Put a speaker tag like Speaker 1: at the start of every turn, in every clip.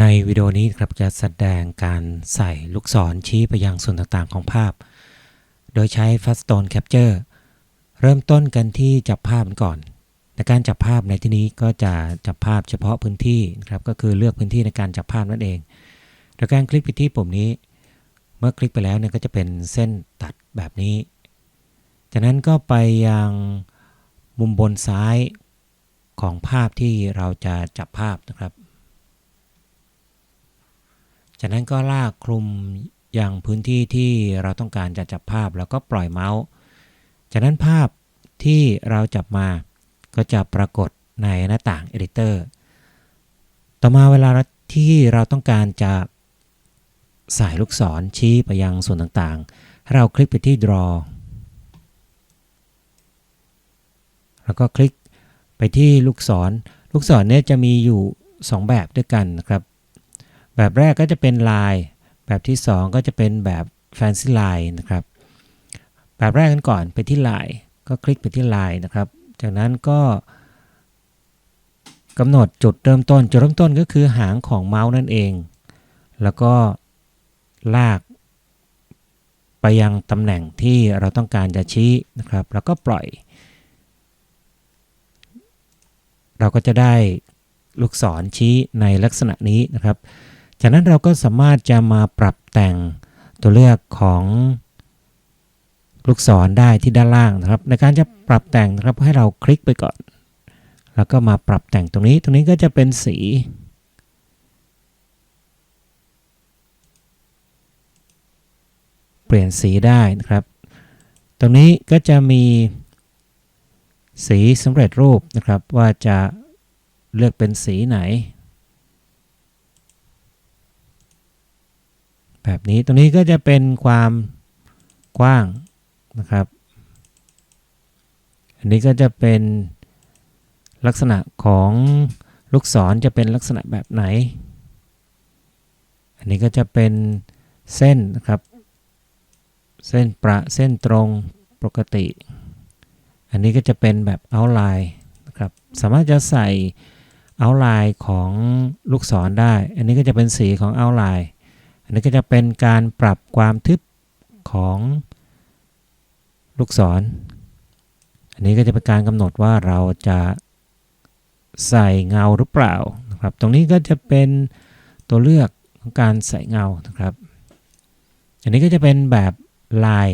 Speaker 1: ในวิดีโอนี้ครับจะแสดงการใส่ลูกศรชี้ไปยังส่วนต่างๆของภาพ โดยใช้ Faststone Capture เริ่มต้นกันที่จับภาพก่อน ในการจับภาพในที่นี้ก็จะจับภาพเฉพาะพื้นที่นะครับก็คือเลือกพื้นที่ในการจับภาพนั่นเอง โดยการคลิกไปที่ปุ่มนี้ เมื่อคลิกไปแล้วเนี่ยก็จะเป็นเส้นตัดแบบนี้ จากนั้นก็ไปยังมุมบนซ้ายของภาพที่เราจะจับภาพนะครับ จากนั้นก็ลากคลุมอย่างพื้นที่ที่เราต้องการจะจับภาพแล้วก็ปล่อยเมาส์ จากนั้นภาพที่เราจับมาก็จะปรากฏในหน้าต่าง Editor ต่อมาเวลาที่เราต้องการจะสายลูกศรชี้ไปยังส่วนต่างๆ เราคลิกไปที่ Draw แล้วก็คลิกไปที่ลูกศร ลูกศรเนี่ยจะมีอยู่ 2 แบบด้วยกันนะครับ แบบแรกก็จะเป็นลาย แบบที่ 2 ก็จะเป็นแบบ Fancy Line นะครับ แบบแรกกันก่อนไปที่ลายก็คลิกไปที่ลายนะครับ จากนั้นก็กำหนดจุดเริ่มต้น จุดเริ่มต้นก็คือหางของเมาส์นั่นเอง แล้วก็ลากไปยังตำแหน่งที่เราต้องการจะชี้นะครับ แล้วก็ปล่อย เราก็จะได้ลูกศรชี้ในลักษณะนี้นะครับ จากนั้นเราก็สามารถจะมาปรับแต่งตัวเลือกของลูกศรได้ที่ด้านล่างนะครับ ในการจะปรับแต่งนะครับให้เราคลิกไปก่อน แล้วก็มาปรับแต่งตรงนี้ ตรงนี้ก็จะเป็นสี เปลี่ยนสีได้นะครับ ตรงนี้ก็จะมีสีสำเร็จรูปนะครับว่าจะเลือกเป็นสีไหน แบบนี้ตรงนี้ก็จะเป็นความกว้างนะครับ อันนี้ก็จะเป็นลักษณะของลูกศรจะเป็นลักษณะแบบไหน อันนี้ก็จะเป็นเส้นนะครับ เส้นประเส้นตรงปกติ อันนี้ก็จะเป็นแบบ outline นะครับ สามารถจะใส่ outline ของลูกศรได้ อันนี้ก็จะเป็นสีของ outline นนี้ก็จะเป็นการปรับความทึบของลูกศร อันนี้ก็จะเป็นการกำหนดว่าเราจะใส่เงาหรือเปล่านะครับ ตรงนี้ก็จะเป็นตัวเลือกของการใส่เงานะครับ อันนี้ก็จะเป็นแบบลาย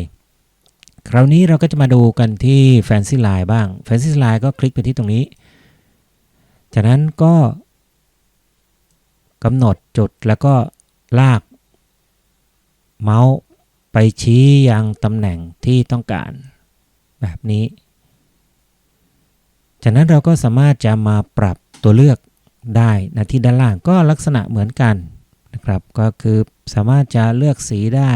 Speaker 1: คราวนี้เราก็จะมาดูกันที่ Fancy Line บ้าง Fancy Line ก็คลิกไปที่ตรงนี้ จากนั้นก็กำหนดจุดแล้วก็ลาก เมาส์ไปชี้ยังตำแหน่งที่ต้องการแบบนี้ จากนั้นเราก็สามารถจะมาปรับตัวเลือกได้นะที่ด้านล่างก็ลักษณะเหมือนกันนะครับ ก็คือสามารถจะเลือกสีได้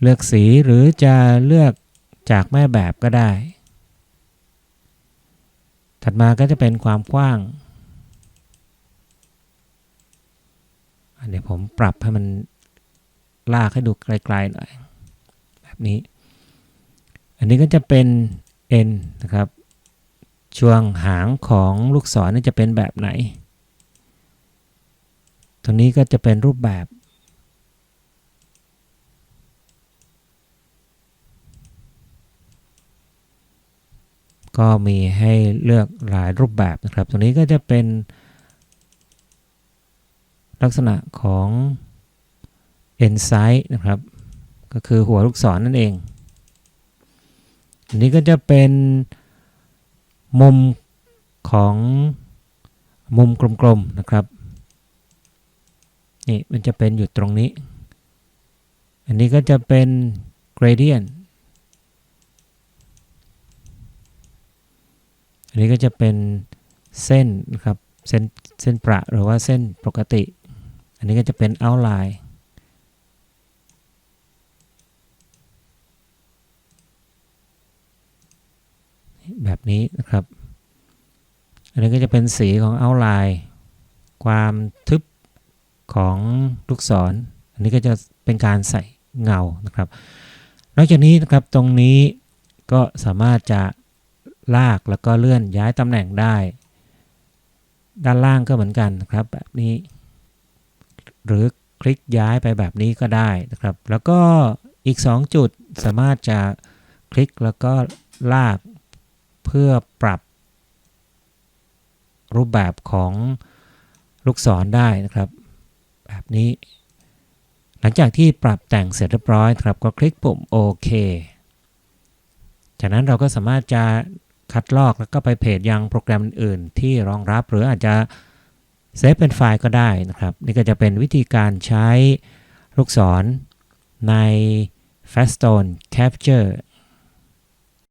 Speaker 1: เลือกสีหรือจะเลือกจากแม่แบบก็ได้ ถัดมาก็จะเป็นความกว้าง เดี๋ยวผมปรับให้มันลากให้ดูไกลๆหน่อย แบบนี้ อันนี้ก็จะเป็น N นะครับ ช่วงหางของลูกศรนี่จะเป็นแบบไหน ตรงนี้ก็จะเป็นรูปแบบ ก็มีให้เลือกหลายรูปแบบนะครับ ตรงนี้ก็จะเป็น ลักษณะของ end sight นะครับ ก็คือหัวลูกศรนนั่นเอง อันนี้ก็จะเป็นมุมของมุมกลมๆนะครับ นี่มันจะเป็นอยู่ตรงนี้ อันนี้ก็จะเป็น gradient อันนี้ก็จะเป็นเส้นนะครับ เส้นเส้นประหรือว่าเส้นปกติ นนี้ก็จะเป็น outline แบบนี้นะครับ อันนี้ก็จะเป็นสีของ outline ความทึบของลูกศร อันนี้ก็จะเป็นการใส่เงานะครับ นอกจากนี้นะครับตรงนี้ก็สามารถจะลากแล้วก็เลื่อนย้ายตำแหน่งได้ ด้านล่างก็เหมือนกันนะครับแบบนี้ หรือคลิกย้ายไปแบบนี้ก็ได้นะครับ แล้วก็อีก 2 จุดสามารถจะคลิกแล้วก็ลากเพื่อปรับ รูปแบบของลูกศรได้นะครับ แบบนี้ หลังจากที่ปรับแต่งเสร็จเรียบร้อยครับ ก็คลิกปุ่มโอเคจากนั้นเราก็สามารถจะคัดลอกแล้วก็ไปเพจยังโปรแกรมอื่นๆที่รองรับ หรืออาจจะ เซฟเป็นไฟล์ก็ได้นะครับ นี่ก็จะเป็นวิธีการใช้ลูกศรใน Faststone Capture